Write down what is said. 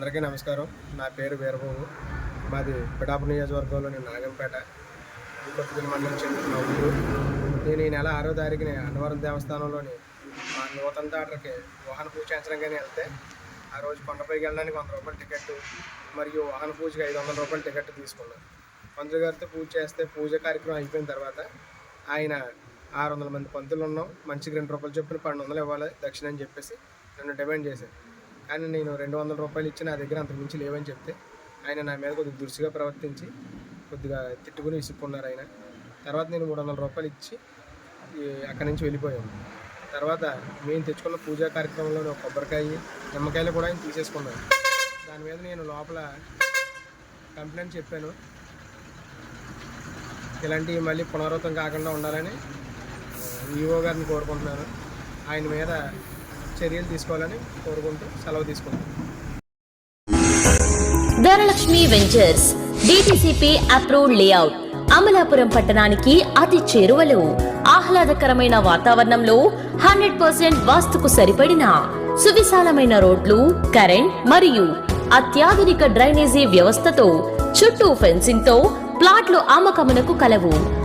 అందరికీ నమస్కారం. నా పేరు వీరబాబు. మాది పిడాపు నియోజకవర్గంలోని నాగంపేట కొత్తపల్లి మండలం చెందిన ఊరు. నేను ఈ నెల ఆరో తారీఖుని అన్నవరం దేవస్థానంలోని మా నూతన థియేటర్కి వాహన పూజ చేయించడంగానే వెళ్తే ఆ రోజు కొండపైకి వెళ్ళడానికి వంద రూపాయల టికెట్ మరియు వాహన పూజకి ఐదు వందల రూపాయల టికెట్ తీసుకున్నాను. పంతులు గారితో పూజ చేస్తే పూజ కార్యక్రమం అయిపోయిన తర్వాత ఆయన ఆరు వందల మంది పంతులు ఉన్నాం మంచికి రెండు రూపాయలు చొప్పున పన్నెండు వందలు ఇవ్వాలి దక్షిణ అని చెప్పేసి నన్ను డిమాండ్ చేశారు. ఆయన నేను రెండు వందల రూపాయలు ఇచ్చి నా దగ్గర అంతకు మించి లేవని చెప్తే ఆయన నా మీద కొద్దిగా దురుసుగా ప్రవర్తించి కొద్దిగా తిట్టుకుని విసుక్కున్నారు ఆయన. తర్వాత నేను మూడు వందల రూపాయలు ఇచ్చి అక్కడి నుంచి వెళ్ళిపోయాను. తర్వాత మేము తెచ్చుకున్న పూజా కార్యక్రమంలో కొబ్బరికాయ నిమ్మకాయలు కూడా ఆయన తీసేసుకున్నాను దాని మీద నేను లోపల కంప్లైంట్ చెప్పాను. ఇలాంటివి మళ్ళీ పునరావృతం కాకుండా ఉండాలని ఈఓ గారిని కోరుకుంటున్నాను. ఆయన మీద చర్యలు తీసుకోవాలని కోరుకుంటూ సెలవు తీసుకుంటాను Dhanalakshmi ventures DTCP approved layout Amalapuram పట్టణానికి అతి చేరువలో. ఆహ్లాదకరమైన వాతావరణంలో హండ్రెడ్ పర్సెంట్ వాస్తుకు సరిపడిన సువిశాలమైన రోడ్లు కరెంట్ మరియు అత్యాధునిక డ్రైనేజీ వ్యవస్థతో చుట్టూ ఫెన్సింగ్తో ప్లాట్లు అమ్మకమునకు కలవు.